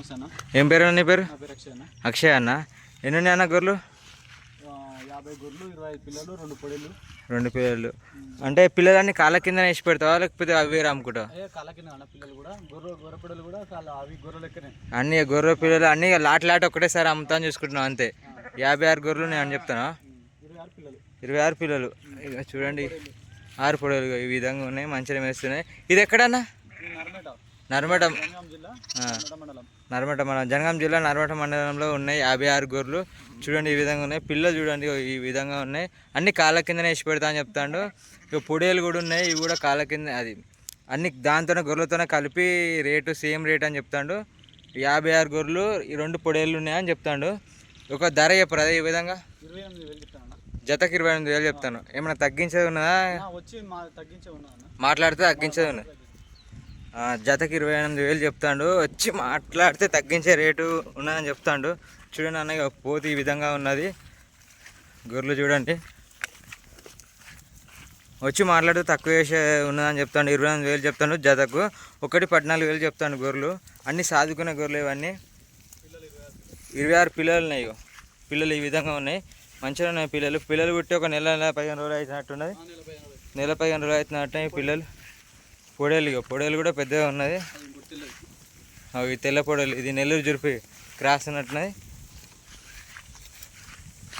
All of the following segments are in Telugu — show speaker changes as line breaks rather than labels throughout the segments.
నమస్తే అన్న
ఏం పేరు అన్న నీ పేరు?
అక్షయ్ అన్న.
అక్షయ్ అన్న. ఎన్ని ఉన్నాయి అన్న గొర్రెలు?
యాభై గొర్రెలు ఇరవై ఐదు పిల్లలు రెండు పొడేలు
రెండు పిల్లలు. అంటే పిల్లలన్నీ కాళ్ళ కింద వేసి పెడతావా? లేకపోతే అవి
కాళ్ళ కింద అన్న పిల్లలు కూడా. గొర్రె గొర్రె పిల్లలు కూడా అవి
అన్ని గొర్రె పిల్లలు అన్ని లాట్ లాట్ ఒకటేసారి అమ్ముతాను చూసుకుంటున్నాం అంతే. యాభై ఆరు గొర్రెలు నేను అని చెప్తాను
ఇరవై ఆరు పిల్లలు.
ఇక చూడండి. ఆరు పొడవులు ఈ విధంగా ఉన్నాయి మంచిగా వేస్తున్నాయి. ఇది ఎక్కడన్నా?
నర్మేట
నర్మట
జనగాం జిల్లా? నర్మేట మండలం.
జనగాం జిల్లా నర్మట మండలంలో ఉన్నాయి యాభై ఆరు గొర్రెలు చూడండి ఈ విధంగా ఉన్నాయి. పిల్లలు చూడండి ఈ విధంగా ఉన్నాయి. అన్ని కాళ్ళ కిందనే వేసి పెడతా అని చెప్తాడు. ఇక పొడేలు కూడా ఉన్నాయి. ఇవి కూడా కాళ్ళ కింద అది అన్ని దాంతోనే గొర్రెలతోనే కలిపి రేటు సేమ్ రేట్ అని చెప్తాడు. యాభై ఆరు గొర్రెలు ఈ రెండు పొడేళ్ళు ఉన్నాయని చెప్తాడు. ఒక ధర చెప్పరు అదే ఈ విధంగా? జతకి ఇరవై ఎనిమిది వేలు చెప్తాను. ఏమైనా తగ్గించేది ఉన్నదా? మాట్లాడితే తగ్గించేది ఉన్నది. జతకి ఇరవై ఎనిమిది వేలు చెప్తాడు. వచ్చి మాట్లాడితే తగ్గించే రేటు ఉన్నదని చెప్తాడు. చూడండి అన్నయ్య పోతే ఈ విధంగా ఉన్నది. గొర్రెలు చూడండి. వచ్చి మాట్లాడితే తక్కువ చేసే ఉన్నదని చెప్తాడు. ఇరవై ఎనిమిది వేలు చెప్తాడు జతకు. ఒకటి పద్నాలుగు వేలు చెప్తాడు గొర్రెలు. అన్నీ సాదుకునే గొర్రెలు ఇవన్నీ. ఇరవై ఆరు పిల్లలు ఉన్నాయి. పిల్లలు ఈ విధంగా ఉన్నాయి. మంచిగా ఉన్నాయి పిల్లలు. పిల్లలు పుట్టి ఒక నెల నెల పదిహేను రోజులు అవుతున్నట్టున్నది.
నెల
పదిహేను రోజులు. అవుతున్నట్టు పిల్లలు. పొడేలు ఇగో పొడేలు కూడా పెద్దగా ఉన్నది. అవి తెల్ల పొడేలు ఇది నెల్లూరు జురిపి క్రాస్ ఉన్నట్టున్నది.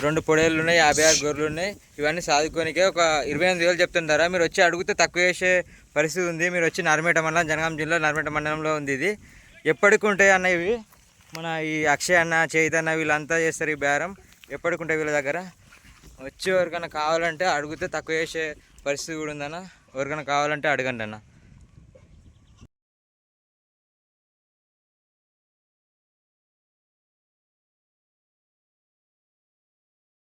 రెండు పొడేలు ఉన్నాయి యాభై ఆరు గొర్రెలు ఉన్నాయి. ఇవన్నీ సాదుకోనికే ఒక ఇరవై ఎనిమిది వేలు చెప్తుంటారా? మీరు వచ్చి అడిగితే తక్కువ చేసే పరిస్థితి ఉంది. మీరు వచ్చి నర్మేట మండలం జనగాం జిల్లా నర్మేట మండలంలో ఉంది ఇది. ఎప్పటికి ఉంటాయి అన్న ఇవి? మన ఈ అక్షయ్ అన్న చైతన్న వీళ్ళంతా చేస్తారు ఈ బేరం. ఎప్పటికి ఉంటాయి వీళ్ళ దగ్గర? వచ్చి ఎవరికైనా కావాలంటే అడిగితే తక్కువ చేసే పరిస్థితి కూడా ఉందన్న. ఎవరికైనా కావాలంటే అడగండి అన్న.